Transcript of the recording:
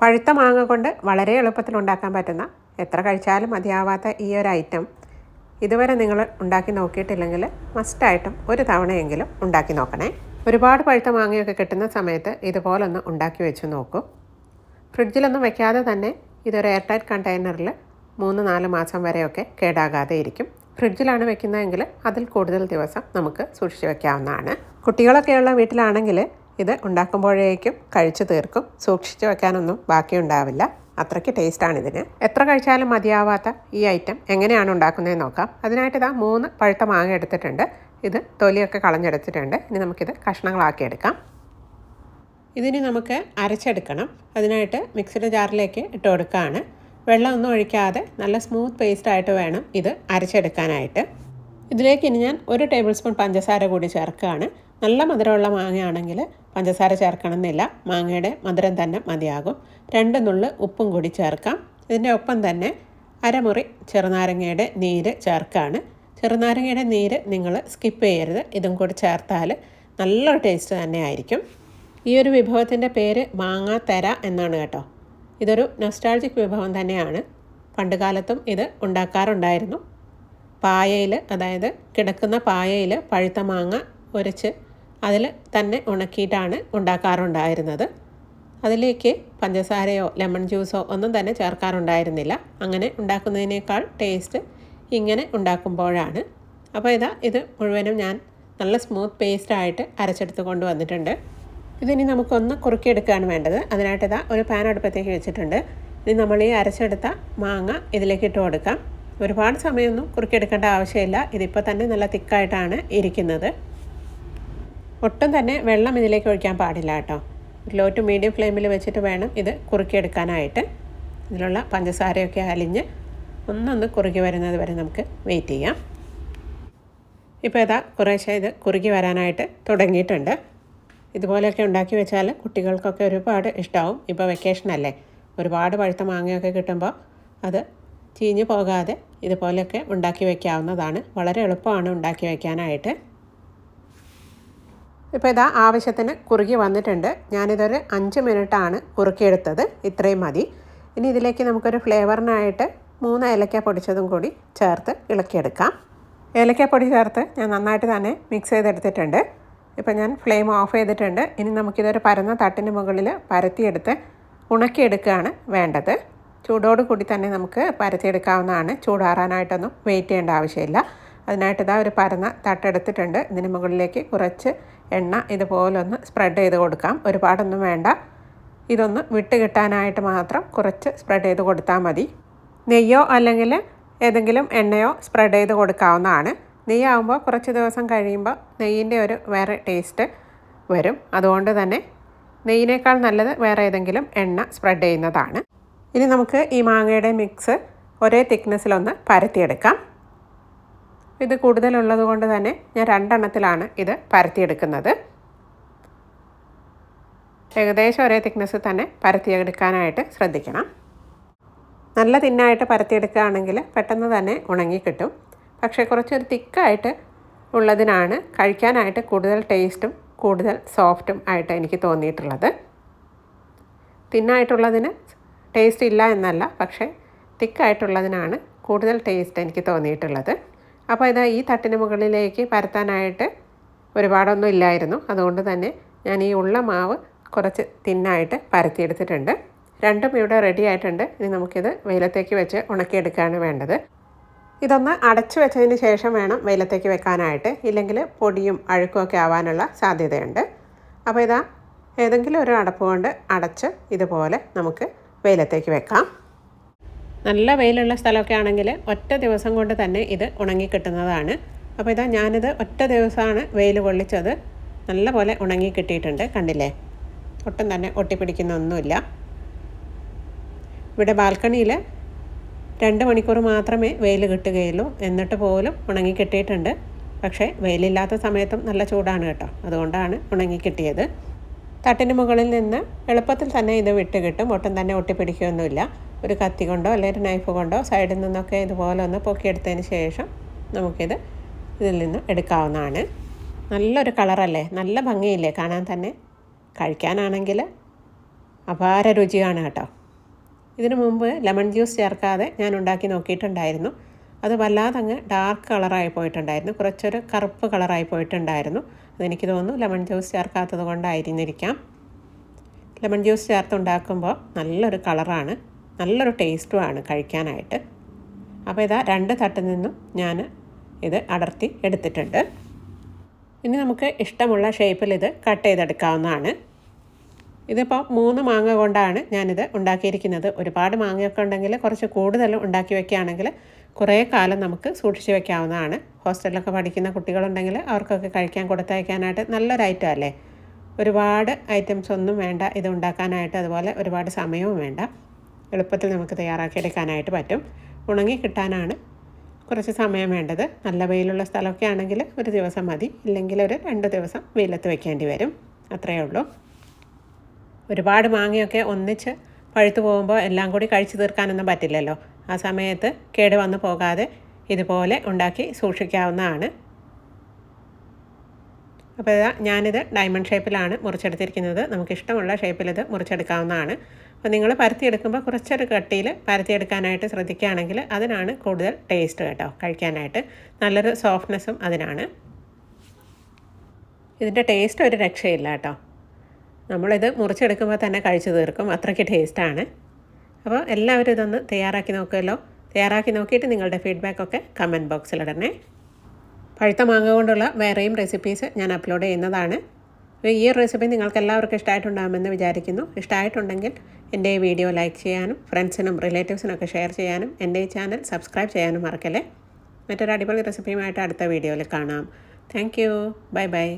പഴുത്ത മാങ്ങ കൊണ്ട് വളരെ എളുപ്പത്തിൽ ഉണ്ടാക്കാൻ പറ്റുന്ന എത്ര കഴിച്ചാലും മതിയാവാത്ത ഈ ഒരു ഐറ്റം ഇതുവരെ നിങ്ങൾ ഉണ്ടാക്കി നോക്കിയിട്ടില്ലെങ്കിൽ മസ്റ്റായിട്ടും ഒരു തവണയെങ്കിലും ഉണ്ടാക്കി നോക്കണേ. ഒരുപാട് പഴുത്ത മാങ്ങയൊക്കെ കിട്ടുന്ന സമയത്ത് ഇതുപോലൊന്ന് ഉണ്ടാക്കി വെച്ച് നോക്കൂ. ഫ്രിഡ്ജിലൊന്നും വെക്കാതെ തന്നെ ഇതൊരു എയർ ടൈറ്റ് കണ്ടെയ്നറിൽ മൂന്ന് നാല് മാസം വരെയൊക്കെ കേടാകാതെ ഇരിക്കും. ഫ്രിഡ്ജിലാണ് വെക്കുന്നതെങ്കിൽ അതിൽ കൂടുതൽ ദിവസം നമുക്ക് സൂക്ഷിച്ച് വെക്കാവുന്നതാണ്. കുട്ടികളൊക്കെയുള്ള വീട്ടിലാണെങ്കിൽ ഇത് ഉണ്ടാക്കുമ്പോഴേക്കും കഴിച്ചു തീർക്കും. സൂക്ഷിച്ചു വെക്കാനൊന്നും ബാക്കിയുണ്ടാവില്ല. അത്രയ്ക്ക് ടേസ്റ്റാണ് ഇതിന് എത്ര കഴിച്ചാലും മതിയാവാത്ത ഈ ഐറ്റം എങ്ങനെയാണ് ഉണ്ടാക്കുന്നത് നോക്കാം. അതിനായിട്ട് ഇതാ മൂന്ന് പഴുത്ത മാങ്ങ എടുത്തിട്ടുണ്ട്. ഇത് തൊലിയൊക്കെ കളഞ്ഞെടുത്തിട്ടുണ്ട്. ഇനി നമുക്കിത് കഷ്ണങ്ങളാക്കി എടുക്കാം. ഇതിന് നമുക്ക് അരച്ചെടുക്കണം. അതിനായിട്ട് മിക്സിയുടെ ജാറിലേക്ക് ഇട്ട് കൊടുക്കുകയാണ് വെള്ളമൊന്നും ഒഴിക്കാതെ നല്ല സ്മൂത്ത് പേസ്റ്റ് ആയിട്ട് വേണം ഇത് അരച്ചെടുക്കാനായിട്ട്. ഇതിലേക്ക് ഇനി ഞാൻ ഒരു ടേബിൾ സ്പൂൺ പഞ്ചസാര കൂടി ചേർക്കുകയാണ്. നല്ല മധുരമുള്ള മാങ്ങയാണെങ്കിൽ പഞ്ചസാര ചേർക്കണമെന്നില്ല. മാങ്ങയുടെ മധുരം തന്നെ മതിയാകും. രണ്ട് നുള്ള് ഉപ്പും കൂടി ചേർക്കാം. ഇതിന്റെ ഒപ്പം തന്നെ അരമുറി ചെറുനാരങ്ങയുടെ നീര് ചേർക്കുകയാണ് ചെറുനാരങ്ങയുടെ നീര് നിങ്ങൾ സ്കിപ്പ് ചെയ്യരുത്. ഇതും കൂടി ചേർത്താൽ നല്ല ടേസ്റ്റ് തന്നെ ആയിരിക്കും. ഈ ഒരു വിഭവത്തിന്റെ പേര് മാങ്ങാ തര എന്നാണ് കേട്ടോ. ഇതൊരു നൊസ്റ്റാൾജിക് വിഭവം തന്നെയാണ്. പണ്ടുകാലത്തും ഇത് ഉണ്ടാക്കാറുണ്ടായിരുന്നു. പായയിൽ അതായത് കിടക്കുന്ന പായയിൽ പഴുത്ത മാങ്ങ ഉരച്ച് അതിൽ തന്നെ ഉണക്കിയിട്ടാണ് ഉണ്ടാക്കാറുണ്ടായിരുന്നത്. അതിലേക്ക് പഞ്ചസാരയോ ലെമൺ ജ്യൂസോ ഒന്നും തന്നെ ചേർക്കാറുണ്ടായിരുന്നില്ല. അങ്ങനെ ഉണ്ടാക്കുന്നതിനേക്കാൾ ടേസ്റ്റ് ഇങ്ങനെ ഉണ്ടാക്കുമ്പോഴാണ്. അപ്പോൾ ഇതാ ഇത് മുഴുവനും ഞാൻ നല്ല സ്മൂത്ത് പേസ്റ്റായിട്ട് അരച്ചെടുത്ത് കൊണ്ടുവന്നിട്ടുണ്ട്. ഇതിനി നമുക്കൊന്ന് കുറുക്കിയെടുക്കുകയാണ് വേണ്ടത്. അതിനായിട്ട് ഇതാ ഒരു പാൻ അടുപ്പത്തേക്ക് വെച്ചിട്ടുണ്ട്. ഇനി നമ്മൾ ഈ അരച്ചെടുത്ത മാങ്ങ ഇതിലേക്ക് ഇട്ട് കൊടുക്കാം. ഒരുപാട് സമയമൊന്നും കുറുക്കിയെടുക്കേണ്ട ആവശ്യമില്ല. ഇതിപ്പോൾ തന്നെ നല്ല തിക്കായിട്ടാണ് ഇരിക്കുന്നത്. ഒട്ടും തന്നെ വെള്ളം ഇതിലേക്ക് ഒഴിക്കാൻ പാടില്ല കേട്ടോ. ലോ ടു മീഡിയം ഫ്ലെയിമിൽ വെച്ചിട്ട് വേണം ഇത് കുറുക്കിയെടുക്കാനായിട്ട്. ഇതിലുള്ള പഞ്ചസാരയൊക്കെ അലിഞ്ഞ് ഒന്നൊന്ന് കുറുകി വരുന്നത് വരെ നമുക്ക് വെയിറ്റ് ചെയ്യാം. ഇപ്പോൾ ഇതാ കുറേശ്ശെ ഇത് കുറുകി വരാനായിട്ട് തുടങ്ങിയിട്ടുണ്ട്. ഇതുപോലെയൊക്കെ ഉണ്ടാക്കി വെച്ചാൽ കുട്ടികൾക്കൊക്കെ ഒരുപാട് ഇഷ്ടമാവും ഇപ്പോൾ വെക്കേഷൻ അല്ലേ? ഒരുപാട് പഴുത്ത മാങ്ങയൊക്കെ കിട്ടുമ്പോൾ അത് ചീഞ്ഞു പോകാതെ ഇതുപോലെയൊക്കെ ഉണ്ടാക്കി വയ്ക്കാവുന്നതാണ് വളരെ എളുപ്പമാണ് ഉണ്ടാക്കി വയ്ക്കാനായിട്ട് ഇപ്പോൾ ഇതാ ആവശ്യത്തിന് കുറുകി വന്നിട്ടുണ്ട്. ഞാനിതൊരു അഞ്ച് മിനിറ്റാണ് കുറുക്കിയെടുത്തത്. ഇത്രയും മതി. ഇനി ഇതിലേക്ക് നമുക്കൊരു ഫ്ലേവറിനായിട്ട് മൂന്ന് ഏലക്ക പൊടിച്ചതും കൂടി ചേർത്ത് ഇളക്കിയെടുക്കാം. ഏലക്ക പൊടി ചേർത്ത് ഞാൻ നന്നായിട്ട് തന്നെ മിക്സ് ചെയ്തെടുത്തിട്ടുണ്ട്. ഇപ്പം ഞാൻ ഫ്ലെയിം ഓഫ് ചെയ്തിട്ടുണ്ട്. ഇനി നമുക്കിതൊരു പരന്ന തട്ടിന് മുകളിൽ പരത്തിയെടുത്ത് ഉണക്കിയെടുക്കുകയാണ് വേണ്ടത്. ചൂടോട് കൂടി തന്നെ നമുക്ക് പരത്തിയെടുക്കാവുന്നതാണ്. ചൂടാറാനായിട്ടൊന്നും വെയിറ്റ് ചെയ്യേണ്ട ആവശ്യമില്ല. അതിനായിട്ട് ഇതാ ഒരു പരന്ന തട്ടെടുത്തിട്ടുണ്ട്. ഇതിന് മുകളിലേക്ക് കുറച്ച് എണ്ണ ഇതുപോലൊന്ന് സ്പ്രെഡ് ചെയ്ത് കൊടുക്കാം. ഒരുപാടൊന്നും വേണ്ട. ഇതൊന്ന് വിട്ട് കിട്ടാനായിട്ട് മാത്രം കുറച്ച് സ്പ്രെഡ് ചെയ്ത് കൊടുത്താൽ മതി. നെയ്യോ അല്ലെങ്കിൽ ഏതെങ്കിലും എണ്ണയോ സ്പ്രെഡ് ചെയ്ത് കൊടുക്കാവുന്നതാണ്. നെയ്യാവുമ്പോൾ കുറച്ച് ദിവസം കഴിയുമ്പോൾ നെയ്യിന്റെ ഒരു വേറെ ടേസ്റ്റ് വരും. അതുകൊണ്ട് തന്നെ നെയ്യിനേക്കാൾ നല്ലത് വേറെ ഏതെങ്കിലും എണ്ണ സ്പ്രെഡ് ചെയ്യുന്നതാണ്. ഇനി നമുക്ക് ഈ മാങ്ങയുടെ മിക്സ് ഒരേ തിക്നെസ്സിലൊന്ന് പരത്തിയെടുക്കാം. ഇത് കൂടുതലുള്ളത് കൊണ്ട് തന്നെ ഞാൻ രണ്ടെണ്ണത്തിലാണ് ഇത് പരത്തിയെടുക്കുന്നത്. ഏകദേശം ഒരേ തിക്നെസ്സിൽ തന്നെ പരത്തിയെടുക്കാനായിട്ട് ശ്രദ്ധിക്കണം. നല്ല തിന്നായിട്ട് പരത്തിയെടുക്കുകയാണെങ്കിൽ പെട്ടെന്ന് തന്നെ ഉണങ്ങി കിട്ടും. പക്ഷേ കുറച്ചൊരു തിക്കായിട്ട് ഉള്ളതിനാണ് കഴിക്കാനായിട്ട് കൂടുതൽ ടേസ്റ്റും കൂടുതൽ സോഫ്റ്റും ആയിട്ട് എനിക്ക് തോന്നിയിട്ടുള്ളത്. തിന്നായിട്ടുള്ളതിന് ടേസ്റ്റ് ഇല്ല എന്നല്ല പക്ഷേ തിക്കായിട്ടുള്ളതിനാണ് കൂടുതൽ ടേസ്റ്റ് എനിക്ക് തോന്നിയിട്ടുള്ളത്. അപ്പോൾ ഇതാ ഈ തട്ടിന് മുകളിലേക്ക് പരത്താനായിട്ട് ഒരുപാടൊന്നും ഇല്ലായിരുന്നു. അതുകൊണ്ട് തന്നെ ഞാൻ ഈ ഉള്ള മാവ് കുറച്ച് തിന്നായിട്ട് പരത്തിയെടുത്തിട്ടുണ്ട്. രണ്ടും ഇവിടെ റെഡി ആയിട്ടുണ്ട്. ഇനി നമുക്കിത് വെയിലത്തേക്ക് വെച്ച് ഉണക്കിയെടുക്കുകയാണ് വേണ്ടത്. ഇതൊന്ന് അടച്ചു വെച്ചതിന് ശേഷം വേണം വെയിലത്തേക്ക് വെക്കാനായിട്ട്. ഇല്ലെങ്കിൽ പൊടിയും അഴുക്കും ഒക്കെ ആവാനുള്ള സാധ്യതയുണ്ട്. അപ്പോൾ ഇതാ ഏതെങ്കിലും ഒരു അടപ്പ് കൊണ്ട് അടച്ച് ഇതുപോലെ നമുക്ക് വെയിലത്തേക്ക് വെക്കാം. നല്ല വെയിലുള്ള സ്ഥലമൊക്കെ ആണെങ്കിൽ ഒറ്റ ദിവസം കൊണ്ട് തന്നെ ഇത് ഉണങ്ങി കിട്ടുന്നതാണ് അപ്പോൾ ഇതാ ഞാനിത് ഒറ്റ ദിവസമാണ് വെയിൽ കൊള്ളിച്ചത്. നല്ലപോലെ ഉണങ്ങി കിട്ടിയിട്ടുണ്ട് കണ്ടില്ലേ? ഒട്ടും തന്നെ ഒട്ടിപ്പിടിക്കുന്ന ഒന്നുമില്ല ഇവിടെ ബാൽക്കണിയിൽ രണ്ട് മണിക്കൂർ മാത്രമേ വെയിൽ കിട്ടുകയുള്ളൂ. എന്നിട്ട് പോലും ഉണങ്ങി കിട്ടിയിട്ടുണ്ട് പക്ഷേ വെയിലില്ലാത്ത സമയത്തും നല്ല ചൂടാണ് കേട്ടോ. അതുകൊണ്ടാണ് ഉണങ്ങി കിട്ടിയത് തട്ടിന് മുകളിൽ നിന്ന് എളുപ്പത്തിൽ തന്നെ ഇത് വിട്ട് കിട്ടും ഒട്ടും തന്നെ ഒട്ടിപ്പിടിക്കുകയൊന്നുമില്ല. ഒരു കത്തി കൊണ്ടോ അല്ലെങ്കിൽ നൈഫ് കൊണ്ടോ സൈഡിൽ നിന്നൊക്കെ ഇതുപോലെ ഒന്ന് പൊക്കിയെടുത്തതിന് ശേഷം നമുക്കിത് ഇതിൽ നിന്ന് എടുക്കാവുന്നതാണ്. നല്ലൊരു കളറല്ലേ? നല്ല ഭംഗിയില്ലേ? കാണാൻ തന്നെ. കഴിക്കാനാണെങ്കിൽ അപാര രുചിയാണ് കേട്ടോ. ഇതിനു മുമ്പ് ലെമൺ ജ്യൂസ് ചേർക്കാതെ ഞാൻ ഉണ്ടാക്കി നോക്കിയിട്ടുണ്ടായിരുന്നു. അത് വല്ലാതെ അങ്ങ് ഡാർക്ക് കളറായി പോയിട്ടുണ്ടായിരുന്നു. കുറച്ചൊരു കറുപ്പ് കളറായി പോയിട്ടുണ്ടായിരുന്നു. അതെനിക്ക് തോന്നുന്നു ലെമൺ ജ്യൂസ് ചേർക്കാത്തത് കൊണ്ടായിരുന്നിരിക്കാം ലെമൺ ജ്യൂസ് ചേർത്ത് ഉണ്ടാക്കുമ്പോൾ നല്ലൊരു കളറാണ്. നല്ലൊരു ടേസ്റ്റുമാണ് കഴിക്കാനായിട്ട്. അപ്പോൾ ഇതാ രണ്ട് തട്ടിൽ നിന്നും ഞാൻ ഇത് അടർത്തി എടുത്തിട്ടുണ്ട്. ഇനി നമുക്ക് ഇഷ്ടമുള്ള ഷേപ്പിൽ ഇത് കട്ട് ചെയ്തെടുക്കാവുന്നതാണ്. ഇതിപ്പോൾ മൂന്ന് മാങ്ങ കൊണ്ടാണ് ഞാനിത് ഉണ്ടാക്കിയിരിക്കുന്നത്. ഒരുപാട് മാങ്ങയൊക്കെ ഉണ്ടെങ്കിൽ കുറച്ച് കൂടുതൽ ഉണ്ടാക്കി വെക്കുകയാണെങ്കിൽ കുറേ കാലം നമുക്ക് സൂക്ഷിച്ച് വെക്കാവുന്നതാണ്. ഹോസ്റ്റലിലൊക്കെ പഠിക്കുന്ന കുട്ടികളുണ്ടെങ്കിൽ അവർക്കൊക്കെ കഴിക്കാൻ കൊടുത്തയക്കാനായിട്ട് നല്ലൊരു ഐറ്റം അല്ലേ? ഒരുപാട് ഐറ്റംസ് ഒന്നും വേണ്ട ഇത് ഉണ്ടാക്കാനായിട്ട് അതുപോലെ ഒരുപാട് സമയവും വേണ്ട. എളുപ്പത്തിൽ നമുക്ക് തയ്യാറാക്കിയെടുക്കാനായിട്ട് പറ്റും. ഉണങ്ങി കിട്ടാനാണ് കുറച്ച് സമയം വേണ്ടത്. നല്ല വെയിലുള്ള സ്ഥലമൊക്കെ ആണെങ്കിൽ ഒരു ദിവസം മതി. ഇല്ലെങ്കിൽ ഒരു രണ്ട് ദിവസം വെയിലത്ത് വെക്കേണ്ടി വരും. അത്രയേ ഉള്ളൂ. ഒരുപാട് മാങ്ങയൊക്കെ ഒന്നിച്ച് പഴുത്തു പോകുമ്പോൾ എല്ലാം കൂടി കഴിച്ചു തീർക്കാനൊന്നും പറ്റില്ലല്ലോ. ആ സമയത്ത് കേട് വന്നു പോകാതെ ഇതുപോലെ ഉണ്ടാക്കി സൂക്ഷിക്കാവുന്നതാണ്. അപ്പോൾ ഇതാ ഞാനിത് ഡയമണ്ട് ഷേപ്പിലാണ് മുറിച്ചെടുത്തിരിക്കുന്നത്. നമുക്കിഷ്ടമുള്ള ഷേപ്പിൽ ഇത് മുറിച്ചെടുക്കാവുന്നതാണ്. അപ്പോൾ നിങ്ങൾ പരത്തിയെടുക്കുമ്പോൾ കുറച്ചൊരു കട്ടിയിൽ പരത്തിയെടുക്കാനായിട്ട് ശ്രദ്ധിക്കുകയാണെങ്കിൽ അതിനാണ് കൂടുതൽ ടേസ്റ്റ് കേട്ടോ കഴിക്കാനായിട്ട്. നല്ലൊരു സോഫ്റ്റ്നെസ്സും അതിനാണ്. ഇതിന്റെ ടേസ്റ്റ് ഒരു രക്ഷയില്ല കേട്ടോ. നമ്മളിത് മുറിച്ചെടുക്കുമ്പോൾ തന്നെ കഴിച്ചു തീർക്കും. അത്രയ്ക്ക് ടേസ്റ്റാണ് അപ്പോൾ എല്ലാവരും ഇതൊന്ന് തയ്യാറാക്കി നോക്കുമല്ലോ. തയ്യാറാക്കി നോക്കിയിട്ട് നിങ്ങളുടെ ഫീഡ്ബാക്കൊക്കെ കമന്റ് ബോക്സിലിടണേ പഴുത്ത മാങ്ങ കൊണ്ടുള്ള വേറെയും റെസിപ്പീസ് ഞാൻ അപ്ലോഡ് ചെയ്യുന്നതാണ്. ഈ റെസിപ്പി നിങ്ങൾക്ക് എല്ലാവർക്കും ഇഷ്ടമായിട്ടുണ്ടാകുമെന്ന് വിചാരിക്കുന്നു. ഇഷ്ടമായിട്ടുണ്ടെങ്കിൽ എന്റെ വീഡിയോ ലൈക്ക് ചെയ്യാനും ഫ്രണ്ട്സിനും റിലേറ്റീവ്സിനൊക്കെ ഷെയർ ചെയ്യാനും എന്റെ ഈ ചാനൽ സബ്സ്ക്രൈബ് ചെയ്യാനും മറക്കല്ലേ. മറ്റൊരു അടിപൊളി റെസിപ്പിയുമായിട്ട് അടുത്ത വീഡിയോയിൽ കാണാം. Thank you bye bye